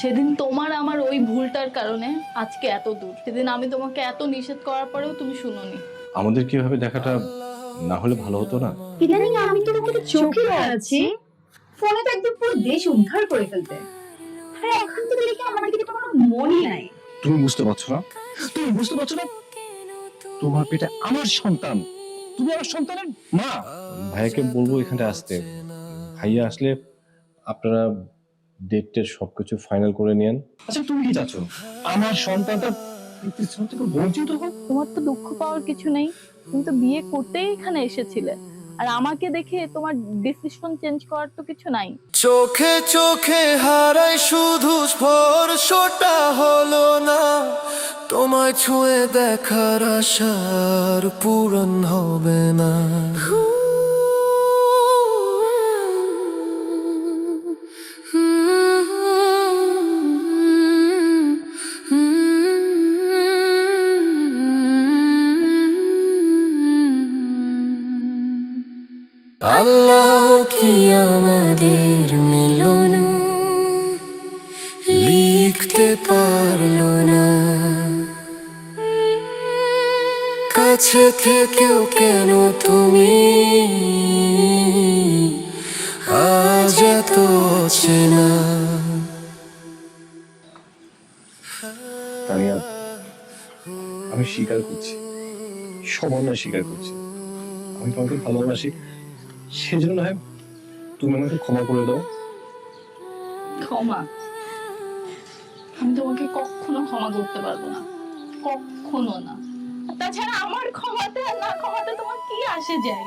সেদিন তোমার আমার ওই ভুলটার কারণে আজকে এত দূর। সেদিন আমি তোমাকে এত নিষেধ করার পরেও তুমি শুনোনি। আমাদের কীভাবে দেখাটা না হলে ভালো হতো না? ইদানিং আমি তোমাকে তো চোখে আছি ফোনে তো একদম পুরো দেশ উদ্ধার করে ফেলতে। আরে এখন তো দেখি আমার দিকে তোমার মনই নাই। তুমি বুঝতে পারছ না? তুমি বুঝতে পারছ না? তোমার পেটে আমার সন্তান। তুমি আমার সন্তানের মা। ভাইয়াকে বলব এখানে আসতে। ভাইয়া আসলে আপনারা ডেট সবকিছু ফাইনাল করে নিয়েন। আচ্ছা তুমি কি চাচ্ছ? আমার সন্তানটা পিতৃস্থান থেকে বঞ্চিত হোক? তোমার তো দুঃখ পাওয়ার কিছু নেই। তুমি তো বিয়ে করতেই এখানে এসেছিলে। আর আমাকে দেখে তোমার ডিসিশন চেঞ্জ করার তো কিছু নাই। চোখে চোখে হারাই শুধু স্পর্শটা হলো না। তোমায় ছুঁয়ে দেখার আশার পূরণ হবে না। আল্লাহ কি আমাদের মিলন লিখতে পারল না। কাছে থেকেও কেন তুমি? আজ এত চেনা আমি স্বীকার করছি সামান্য স্বীকার করছি। আমি তোমাকে ভালোবাসি। সেজন্য তুমি আমাকে ক্ষমা করে দাও। ক্ষমা? আমি তোমাকে কখনো ক্ষমা করতে পারব না। কখনো না। তাছাড়া আমার ক্ষমাতে না ক্ষমাতে তোমার কি আসে যায়?